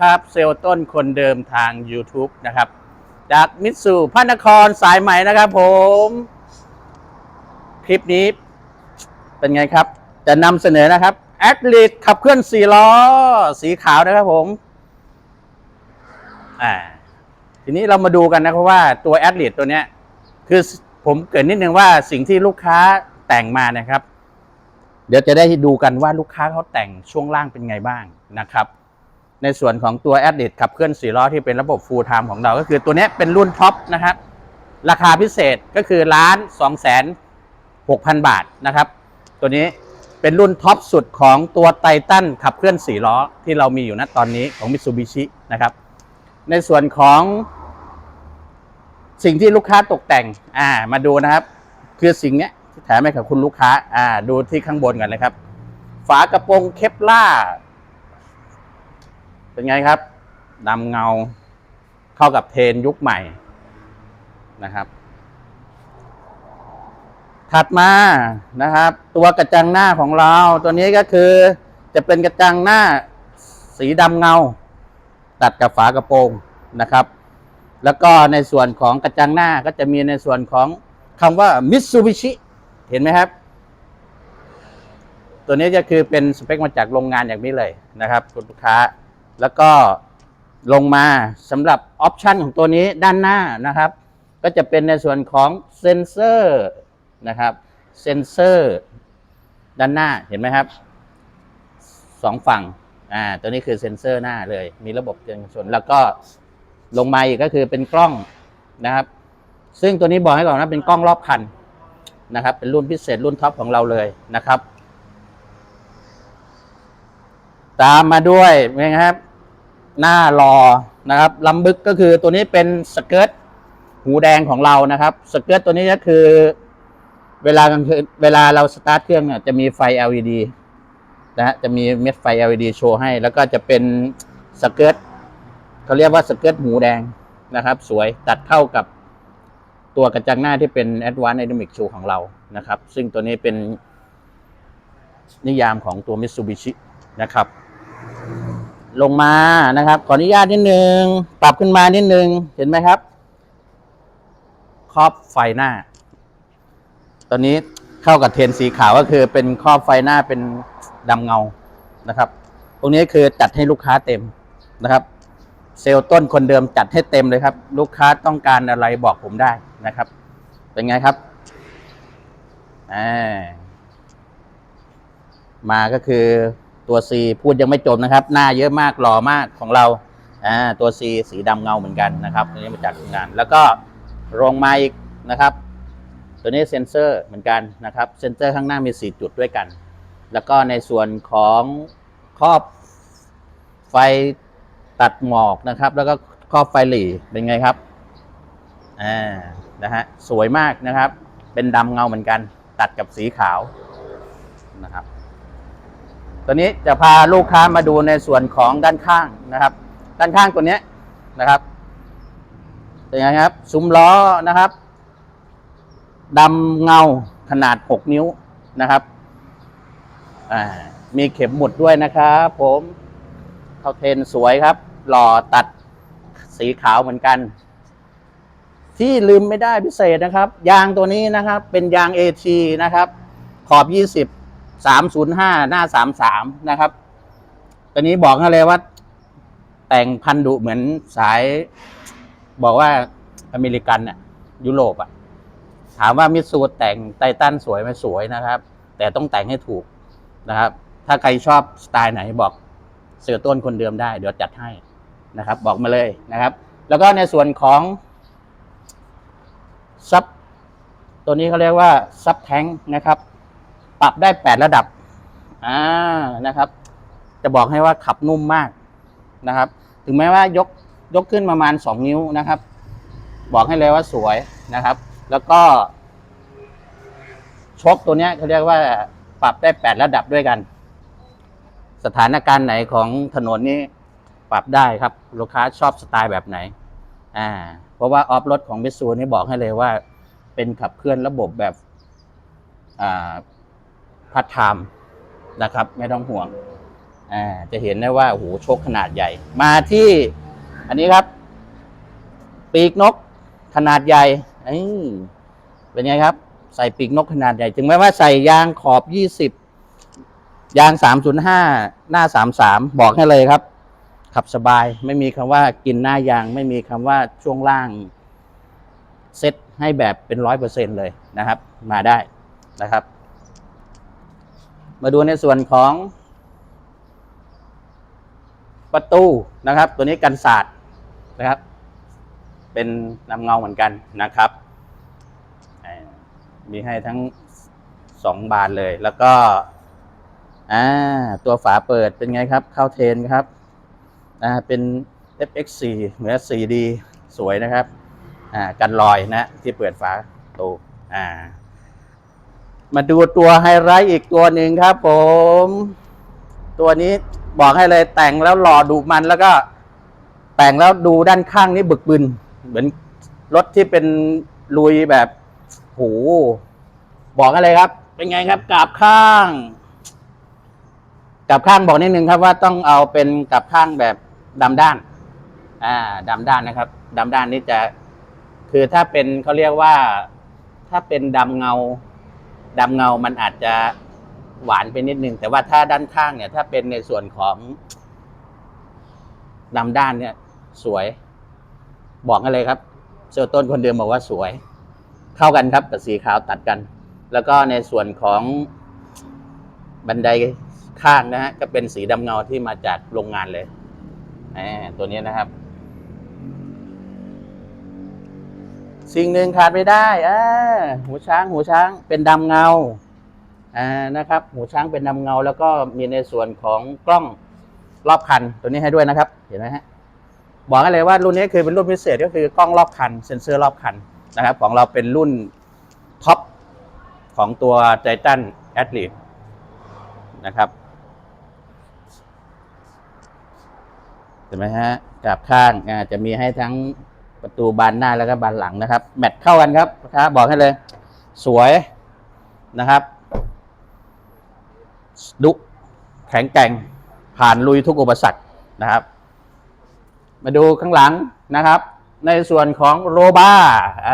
ครับเซลล์ต้นคนเดิมทาง YouTube นะครับ จากมิตซูพระนครสายใหม่นะครับผม คลิปนี้เป็นไงครับ จะนำเสนอนะครับแอดลิทขับเคลื่อนสี่ล้อ สีขาวนะครับผมอ่าทีนี้เรามาดูกันนะครับว่าตัวแอดลิทตัวเนี้ย คือผมเกิดนิดนึงว่าสิ่งที่ลูกค้าแต่งมานะครับ เดี๋ยวจะได้ดูกันว่าลูกค้าเขาแต่งช่วงล่างเป็นไงบ้างนะครับ ในส่วนของตัว a d d i t ขับเคลื่อน4ล้อที่เป็นระบบ Full Time ของเรา ก็คือตัวนี้เป็นรุ่นท็อปนะครับ ราคาพิเศษก็คือล้าน2แสน6,000 บาทนะครับ ตัวนี้เป็นรุ่นท็อปสุดของตัวไททันขับเคลื่อน4ล้อที่เรามีอยู่ณตอนนี้ของ Mitsubishi นะครับ ในส่วนของสิ่งที่ลูกค้าตกแต่งอ่ามาดูนะครับ คือสิ่งนี้ที่แถมให้กับคุณลูกค้าอ่าดูที่ข้างบนกันนะครับ ฝากระโปรงเคปล่า เป็นไงครับดำเงาเข้ากับเทรนยุคใหม่นะครับ ถัดมานะครับ ตัวกระจังหน้าของเรา ตัวนี้ก็คือจะเป็นกระจังหน้าสีดำเงา ตัดกับฝากระโปรงนะครับ แล้วก็ในส่วนของกระจังหน้าก็จะมีในส่วนของคำว่า Mitsubishi เห็นไหมครับ ตัวนี้ก็คือเป็นสเปคมาจากโรงงานอย่างนี้เลยนะครับคุณลูกค้า แล้วก็ลงมาสำหรับออปชันของตัวนี้ด้านหน้านะครับ ก็จะเป็นในส่วนของเซนเซอร์นะครับเซนเซอร์ด้านหน้าเห็นไหมครับสองฝั่งอ่าตัวนี้คือเซนเซอร์หน้าเลย มีระบบเตือนชนแล้วก็ลงมาอีกก็คือเป็นกล้องนะครับ ซึ่งตัวนี้บอกให้ก่อนนะเป็นกล้องรอบคันนะครับ เป็นรุ่นพิเศษรุ่นท็อปของเราเลยนะครับ ตามมาด้วยนไงครับ หน้ารอนะครับลำบึกก็คือตัวนี้เป็นสเกิร์ตหูแดงของเรานะครับสเกิร์ตตัวนี้ก็คือ เวลากลางคืนเวลาเราสตาร์ทเครื่องเนี่ยจะมีไฟ LED นะฮะจะมีเม็ดไฟ LED โชว์ให้ แล้วก็จะเป็นสเกิร์ตเขาเรียกว่าสเกิร์ตหูแดงนะครับ สวยตัดเข้ากับตัวกระจังหน้าที่เป็น Advanced Dynamic Show ของเรานะครับ ซึ่งตัวนี้เป็นนิยามของตัว Mitsubishi นะครับ ลงมานะครับ ขออนุญาตนิดนึง ปรับขึ้นมานิดนึง เห็นไหมครับ ครอบไฟหน้า ตอนนี้เข้ากับเทนสีขาวก็คือเป็นครอบไฟหน้าเป็นดำเงานะครับ ตรงนี้คือจัดให้ลูกค้าเต็มนะครับ เซลล์ต้นคนเดิมจัดให้เต็มเลยครับ ลูกค้าต้องการอะไรบอกผมได้นะครับ เป็นไงครับอามาก็คือ ตัว C พูดยังไม่จบนะครับ หน้าเยอะมากหล่อมากของเราอ่าตัว C สีดำเงาเหมือนกันนะครับตัวนี้มาจากโรงงาน แล้วก็ลงมาอีกนะครับ ตัวนี้เซนเซอร์เหมือนกันนะครับเซนเซอร์ข้างหน้ามี 4 จุดด้วยกัน แล้วก็ในส่วนของครอบไฟตัดหมอกนะครับ แล้วก็ครอบไฟหลีเป็นไงครับอ่านะฮะสวยมากนะครับ เป็นดำเงาเหมือนกัน ตัดกับสีขาวนะครับ ตัวนี้จะพาลูกค้ามาดูในส่วนของด้านข้างนะครับ ด้านข้างตัวนี้นะครับเป็นไงครับซุ้มล้อนะครับดำเงาขนาด 6 นิ้วนะครับมีเข็มหมุดด้วยนะครับผมเขาเทนสวยครับ หล่อตัดสีขาวเหมือนกัน ที่ลืมไม่ได้พิเศษนะครับ ยางตัวนี้นะครับ เป็นยาง AT นะครับ ขอบ 20 305หน้า33นะครับตัวนี้บอกให้เลยว่า แต่งพันดุเหมือนสาย บอกว่าอเมริกันน่ะยุโรปอะถามว่ามิตซูแต่งไททันสวยไหมสวยนะครับ แต่ต้องแต่งให้ถูกนะครับ ถ้าใครชอบสไตล์ไหนบอกเสือต้นคนเดิมได้ เดี๋ยวจัดให้นะครับ บอกมาเลยนะครับ แล้วก็ในส่วนของซับตัวนี้เขาเรียกว่าซับแทงนะครับ ปรับได้แปดระดับ อ่านะครับ จะบอกให้ว่าขับนุ่มมากนะครับ ถึงแม้ว่ายกยกขึ้นประมาณสองนิ้วนะครับ บอกให้เลยว่าสวยนะครับ แล้วก็ชกตัวเนี้ยเขาเรียกว่าปรับได้แปดระดับด้วยกัน สถานการณ์ไหนของถนนนี้ปรับได้ครับ ลูกค้าชอบสไตล์แบบไหน อ่า เพราะว่าออฟรถของมิซูนี่บอกให้เลยว่า เป็นขับเคลื่อนระบบแบบ อ่า พัดไทม์นะครับ ไม่ต้องห่วงอ่าจะเห็นได้ว่าโอ้โหโชคขนาดใหญ่ มาที่อันนี้ครับ ปีกนกขนาดใหญ่เอ้ยเป็นไงครับ ใส่ปีกนกขนาดใหญ่ ถึงแม้ว่าใส่ยางขอบยี่สิบยางสามศูนย์ห้าหน้าสามสามบอกให้เลยครับ ขับสบายไม่มีคำว่ากินหน้ายาง ไม่มีคำว่าช่วงล่างเซ็ตให้แบบเป็นร้อยเปอร์เซ็นเลยนะครับ มาได้นะครับ มาดูในส่วนของ ประตูนะครับ ตัวนี้กันศาสตร์นะครับ เป็นนำเงาเหมือนกันนะครับ มีให้ทั้งสองบานเลย แล้วก็อ่าตัวฝาเปิดเป็นไงครับ เข้าเทนครับอ่าเป็น FX4 เหมือน 4D สวยนะครับอ่ากันรอยนะที่เปิดฝาตูอ่า มาดูตัวไฮไลท์อีกตัวหนึ่งครับผม ตัวนี้บอกให้เลยแต่งแล้วหล่อดูมันแล้วก็ แต่งแล้วดูด้านข้างนี่บึกบึน เหมือนรถที่เป็นลุยแบบโหบอกอะไรครับ เป็นไงครับกราบข้างกราบข้างบอกนิดนึงครับว่าต้องเอาเป็นกราบข้างแบบดำด้าน อ่าดำด้านนะครับดำด้านนี่จะ คือถ้าเป็นเขาเรียกว่า ถ้าเป็นดำเงา ดำเงามันอาจจะหวานไปนิดนึง แต่ว่าถ้าด้านข้างเนี่ย ถ้าเป็นในส่วนของดำด้านเนี่ย สวย บอกกันเลยครับเซลต้นคนเดิมบอกว่าสวย เข้ากันครับกับสีขาวตัดกัน แล้วก็ในส่วนของบันไดข้างนะฮะก็เป็นสีดำเงาที่มาจากโรงงานเลยอ่าตัวนี้นะครับ สิ่งหนึ่งขาดไม่ได้อ่าหูช้างหูช้างเป็นดำเงาอ่านะครับ หูช้างเป็นดำเงา แล้วก็มีในส่วนของกล้องรอบคันตัวนี้ให้ด้วยนะครับ เห็นไหมฮะบอกให้เลยว่ารุ่นนี้คือเป็นรุ่นพิเศษก็คือกล้องรอบคันเซ็นเซอร์รอบคันนะครับ ของเราเป็นรุ่นท็อปของตัว Titan a t h l e t นะครับเห็นไหมฮะกลับข้างจะมีให้ทั้ง ประตูบานหน้าแล้วก็บานหลังนะครับ แมทเข้ากันครับนะครับบอกให้เลย สวยนะครับ ดุแข็งแกร่งผ่านลุยทุกอุปสรรคนะครับ มาดูข้างหลังนะครับ ในส่วนของโรบาเอ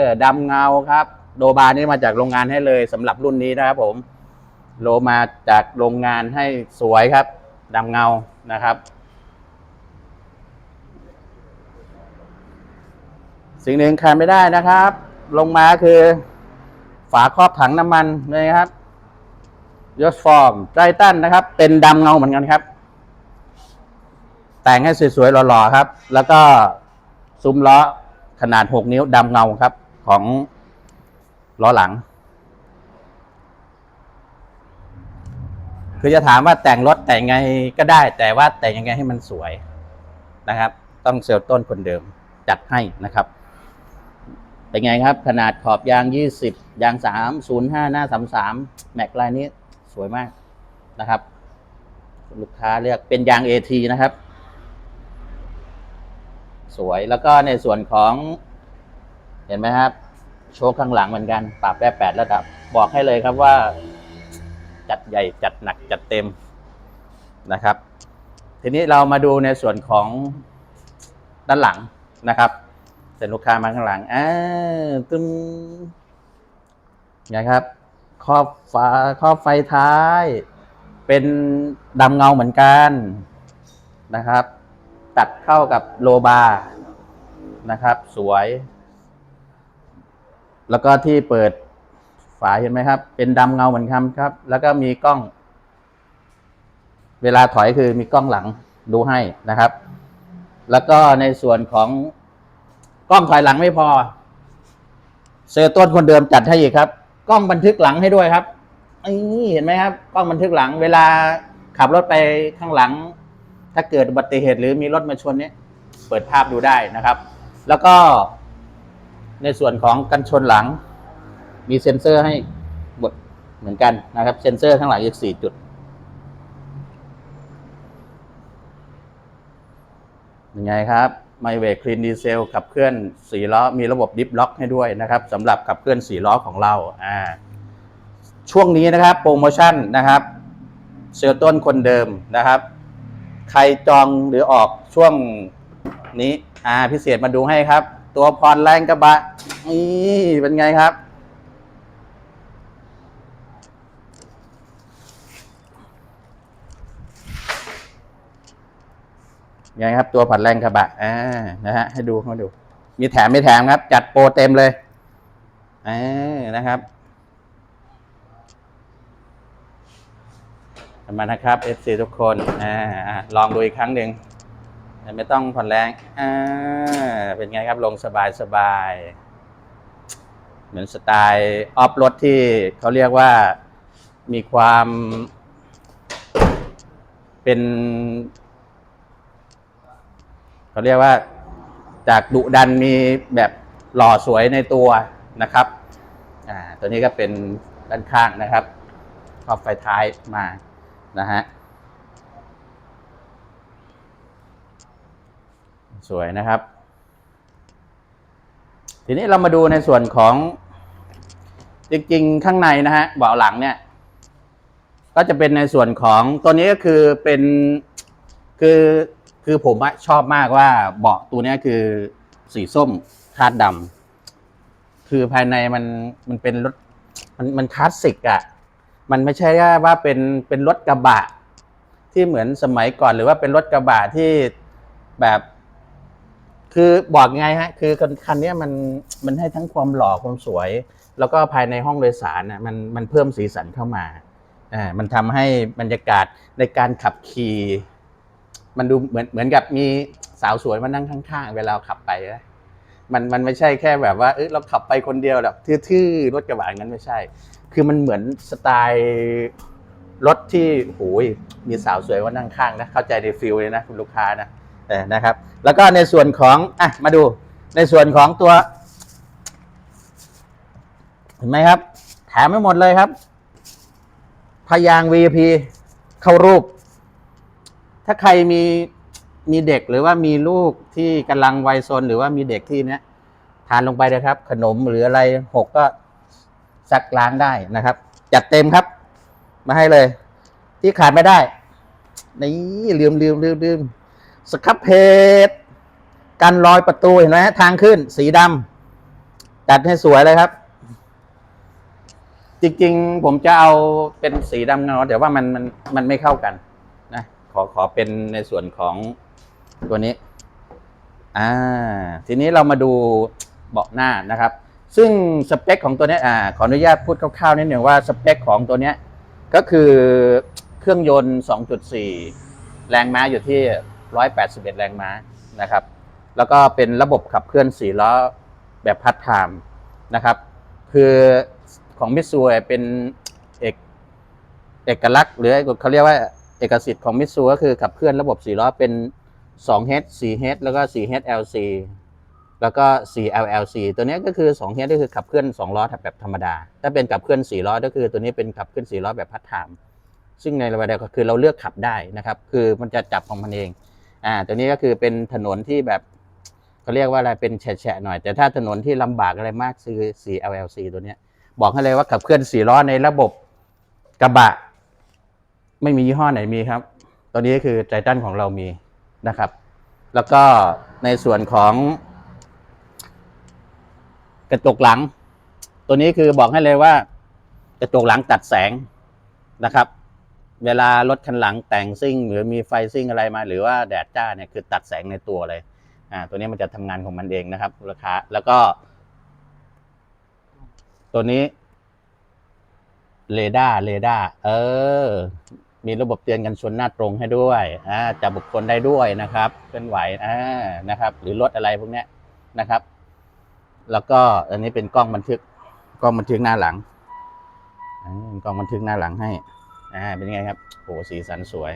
อดำเงาครับโรบานี่มาจากโรงงานให้เลยสำหรับรุ่นนี้นะครับผมโลมาจากโรงงานให้สวยครับดำเงานะครับ สิ่งหนึ่งขาดไม่ได้นะครับ ลงมาคือ ฝาครอบถังน้ำมันนะครับยศฟอร์มไททันนะครับ เป็นดำเงาเหมือนกันครับ แต่งให้สวยๆหล่อๆครับ แล้วก็ซุ้มล้อขนาด 6 นิ้วดำเงาครับ ของล้อหลัง คือจะถามว่าแต่งรถแต่งไงก็ได้ แต่ว่าแต่งยังไงให้มันสวยนะครับ ต้องเซลล์ต้นคนเดิมจัดให้นะครับ เป็นไงครับ ขนาดขอบยาง 20 ยาง 3 05 หน้า 33 แม็กลายนี้สวยมากนะครับ ลูกค้าเลือกเป็นยาง AT นะครับ สวยแล้วก็ในส่วนของ เห็นไหมครับ โชว์ข้างหลังเหมือนกัน ปรับได้แปดระดับ บอกให้เลยครับว่า จัดใหญ่จัดหนักจัดเต็มนะครับ ทีนี้เรามาดูในส่วนของด้านหลังนะครับ เสร็จลูกค้ามาข้างหลังอ่าตึมไงครับครอบฟ้าครอบไฟท้าย เป็นดำเงาเหมือนกันนะครับ ตัดเข้ากับโลบาร์นะครับ สวย แล้วก็ที่เปิดฝาเห็นไหมครับ เป็นดำเงาเหมือนกันครับ แล้วก็มีกล้อง เวลาถอยคือมีกล้องหลังดูให้นะครับ แล้วก็ในส่วนของ กล้องถอยหลังไม่พอ เซอร์ต้นคนเดิมจัดให้อีกครับ กล้องบันทึกหลังให้ด้วยครับนี่เห็นไหมครับ กล้องบันทึกหลัง เวลาขับรถไปข้างหลัง ถ้าเกิดอุบัติเหตุหรือมีรถมาชนเนี่ยเปิดภาพดูได้นะครับ แล้วก็ในส่วนของกันชนหลัง มีเซ็นเซอร์ให้หมดเหมือนกันนะครับ เซ็นเซอร์ข้างหลังอีกสี่จุด ยังไงครับ ไมเวกคลีนดีเซลขับเคลื่อนสี่ล้อมีระบบดิฟล็อกให้ด้วยนะครับสำหรับขับเคลื่อนสี่ล้อของเราอ่าช่วงนี้นะครับโปรโมชั่นนะครับเซลต้นคนเดิมนะครับ ใครจองหรือออกช่วงนี้อ่าพิเศษมาดูให้ครับ ตัวพรแรงกระบะนี่เป็นไงครับ ไงครับตัวผัดแรงกระบะอ่านะฮะให้ดูให้ดู มีแถมไม่แถมครับ จัดโปรเต็มเลยอ่านะครับมานะครับ FC ทุกคนอ่าลองดูอีกครั้งหนึ่งไม่ต้องผ่อนแรงอ่าเป็นไงครับลงสบายสบาย เหมือนสไตล์ออฟรถที่เขาเรียกว่ามีความเป็น เขาเรียกว่าจากดุดันมีแบบหล่อสวยในตัวนะครับอ่าตัวนี้ก็เป็นด้านข้างนะครับครอบไฟท้ายมานะฮะสวยนะครับ ทีนี้เรามาดูในส่วนของจริงๆ ข้างในนะฮะเบาะหลังเนี่ย ก็จะเป็นในส่วนของตัวนี้ก็คือเป็นคือ คือผมชอบมากว่าเบาะตัวนี้คือสีส้มคาดดำคือภายในมันมันเป็นรถมันมันคลาสสิกอะมันไม่ใช่ว่าเป็นเป็นรถกระบะ ที่เหมือนสมัยก่อนหรือว่าเป็นรถกระบะที่แบบ คือบอกไงฮะ คือคันนี้มันมันให้ทั้งความหล่อความสวย แล้วก็ภายในห้องโดยสารน่ะมันมันเพิ่มสีสันเข้ามาอ่ามันทำให้บรรยากาศในการขับขี่ มันดูเหมือนเหมือนกับมีสาวสวยมานั่งข้างๆ เวลาขับไปนะมันมันไม่ใช่แค่แบบว่าเอยเราขับไปคนเดียวแบบทื่อๆรถกระบะงนั้นไม่ใช่ คือมันเหมือนสไตล์รถที่โหยมีสาวสวยมานั่งข้างนะเข้าใจในฟิลเลยนะคุณลูกค้านะนะครับ แล้วก็ในส่วนของอะมาดูในส่วนของตัวเห็นไหมครับ แถมไม่หมดเลยครับพยาง VP เข้ารูป ถ้าใครมีมีเด็กหรือว่ามีลูกที่กำลังวัยซนหรือว่ามีเด็กที่เนี้ยทานลงไปนะครับ ขนมหรืออะไรหกก็ซักล้างได้นะครับ จัดเต็มครับ มาให้เลย ที่ขาดไม่ได้ นี่ลืมลืมลืมลืมสครับเพจกันรอยประตูเห็นไหมทางขึ้น สีดำจัดให้สวยเลยครับ จริงๆ ผมจะเอาเป็นสีดำเงาแต่ว่ามันมันมันไม่เข้ากัน อขอเป็นในส่วนของตัวนี้ อ่า ทีนี้เรามาดูเบาะหน้านะครับ ซึ่งสเปคของตัวนี้อ่า ขออนุญาตพูดคร่าวๆนิดหนึ่งว่าสเปคของตัวนี้ก็คือเครื่องยนต์ 2.4 แรงม้าอยู่ที่ 181 แรงม้านะครับ แล้วก็เป็นระบบขับเคลื่อน4ล้อแบบพัดไทม์นะครับ คือของมิตซูเป็นเอกเอกลักษณ์ หรือเขาเรียกว่า เอกสิทธิ์ของมิตซูก็คือขับเคลื่อนระบบ4ล้อเป็น 2H 4H แล้วก็ 4HLC แล้วก็ 4LLC ตัวนี้ก็คือ 2H ก็คือขับเคลื่อน 2 ล้อแบบธรรมดา ถ้าเป็นขับเคลื่อน 4 ล้อก็คือตัวนี้เป็นขับเคลื่อน 4 ล้อแบบพัดไทม์ซึ่งในระดับเดียวก็คือเราเลือกขับได้นะครับ คือมันจะจับของมันเอง อ่า ตัวนี้ก็คือเป็นถนนที่แบบเขาเรียกว่าอะไร เป็นแฉะหน่อย แต่ถ้าถนนที่ลำบากอะไรมากคือ 4LLC ตัวนี้บอกให้เลยว่าขับเคลื่อน 4 ล้อในระบบกระบะ ไม่มียี่ห้อไหนมีครับ ตัวนี้คือไททันของเรามีนะครับ แล้วก็ในส่วนของ กระจกหลัง ตัวนี้คือบอกให้เลยว่า กระจกหลังตัดแสงนะครับ เวลารถคันหลังแต่งซิ่ง หรือมีไฟซิ่งอะไรมา หรือว่าแดดจ้าเนี่ยคือตัดแสงในตัวเลย อ่า ตัวนี้มันจะทำงานของมันเองนะครับราคาแล้วก็ ตัวนี้เรดาร์เรดาร์เออ มีระบบเตือนกันชนหน้าตรงให้ด้วยจับบุคคลได้ด้วยนะครับ เคลื่อนไหวนะครับ หรือรถอะไรพวกนี้นะครับ แล้วก็อันนี้เป็นกล้องบันทึกกล้องบันทึกหน้าหลังกล้องบันทึกหน้าหลังให้อ่าเป็นไงครับโหสีสันสวย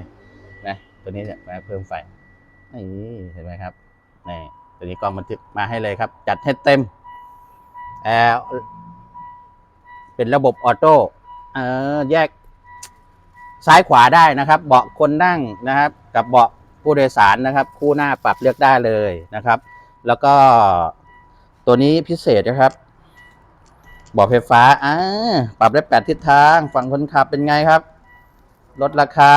นะตัวนี้จะมาเพิ่มไฟนี่เห็นไหมครับนี่ตัวนี้กล้องบันทึกมาให้เลยครับ จัดให้เต็มแอร์เป็นระบบออโต้เออแยก ซ้ายขวาได้นะครับ เบาะคนนั่งนะครับ กับเบาะผู้โดยสารนะครับ คู่หน้าปรับเลือกได้เลยนะครับ แล้วก็ตัวนี้พิเศษนะครับเบาะไฟฟ้าอ่าปรับได้แปดทิศทางฝั่งคนขับเป็นไงครับ ลดราคา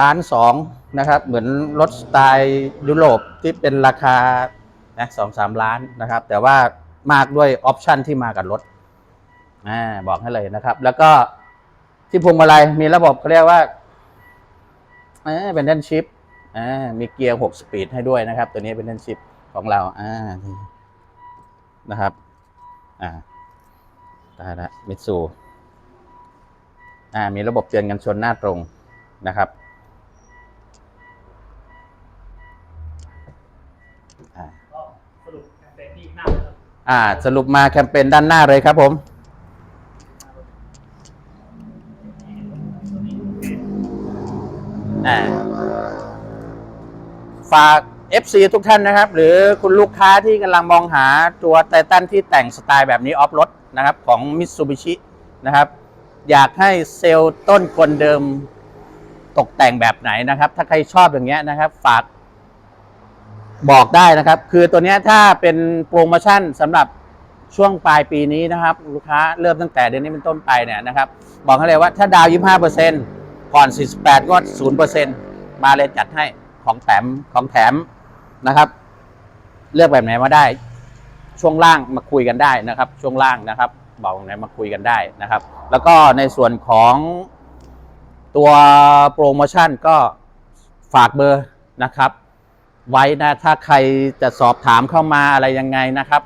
ล้านสองนะครับ เหมือนรถสไตล์ยุโรปที่เป็นราคานะสองสามล้านนะครับ แต่ว่ามากด้วยออปชันที่มากับรถอ่าบอกให้เลยนะครับ แล้วก็ ที่พวงมาลัยมีระบบเขาเรียกว่าเออเป็นดันชิปอ่ามีเกียร์หกสปีดให้ด้วยนะครับ ตัวนี้เป็นดันชิปของเราอ่านี่นะครับ อ่าได้ละมิตซูอ่า มีระบบเตือนกันชนหน้าตรงนะครับอ่าก็สรุปแคมเปญที่หน้าเลยครับอ่าสรุปมาแคมเปญด้านหน้าเลยครับผม ตัวนี้เป็น อ่า ฝาก FC ทุกท่านนะครับ หรือคุณลูกค้าที่กำลังมองหาตัวไททันที่แต่งสไตล์แบบนี้ออฟรถนะครับของ Mitsubishi นะครับ อยากให้เซลล์ต้นคนเดิมตกแต่งแบบไหนนะครับ ถ้าใครชอบอย่างเงี้ยนะครับ ฝากบอกได้นะครับ คือตัวเนี้ยถ้าเป็นโปรโมชั่นสำหรับช่วงปลายปีนี้นะครับ ลูกค้าเริ่มตั้งแต่เดือนนี้เป็นต้นไปเนี่ยนะครับ บอกให้เลยว่าถ้าดาว 25เผ่อน 48 ก็0เปอร์เซ็นต์มาเลยจัดให้ของแถมของแถมนะครับ เลือกแบบไหนมาได้ ช่วงล่างมาคุยกันได้นะครับ ช่วงล่างนะครับ บอกไหนมาคุยกันได้นะครับ แล้วก็ในส่วนของตัวโปรโมชั่นก็ฝากเบอร์นะครับ ไว้นะถ้าใครจะสอบถามเข้ามาอะไรยังไงนะครับ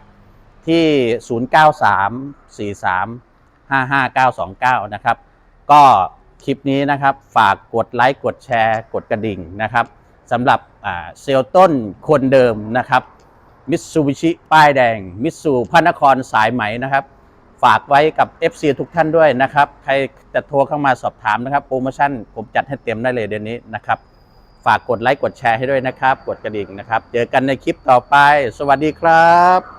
ที่ 0934355929 นะครับ ก็ คลิปนี้นะครับ ฝากกดไลค์กดแชร์ กดกระดิ่งนะครับสำหรับเซลล์ต้นคนเดิมนะครับมิตซูบิชิป้ายแดง มิตซูพระนครสายไหมนะครับ ฝากไว้กับ FC ทุกท่านด้วยนะครับ ใครจะโทรเข้ามาสอบถามนะครับ โปรโมชั่นผมจัดให้เต็มได้เลยเดือนนี้นะครับ ฝากกดไลค์กดแชร์ให้ด้วยนะครับ กดกระดิ่งนะครับ เจอกันในคลิปต่อไป สวัสดีครับ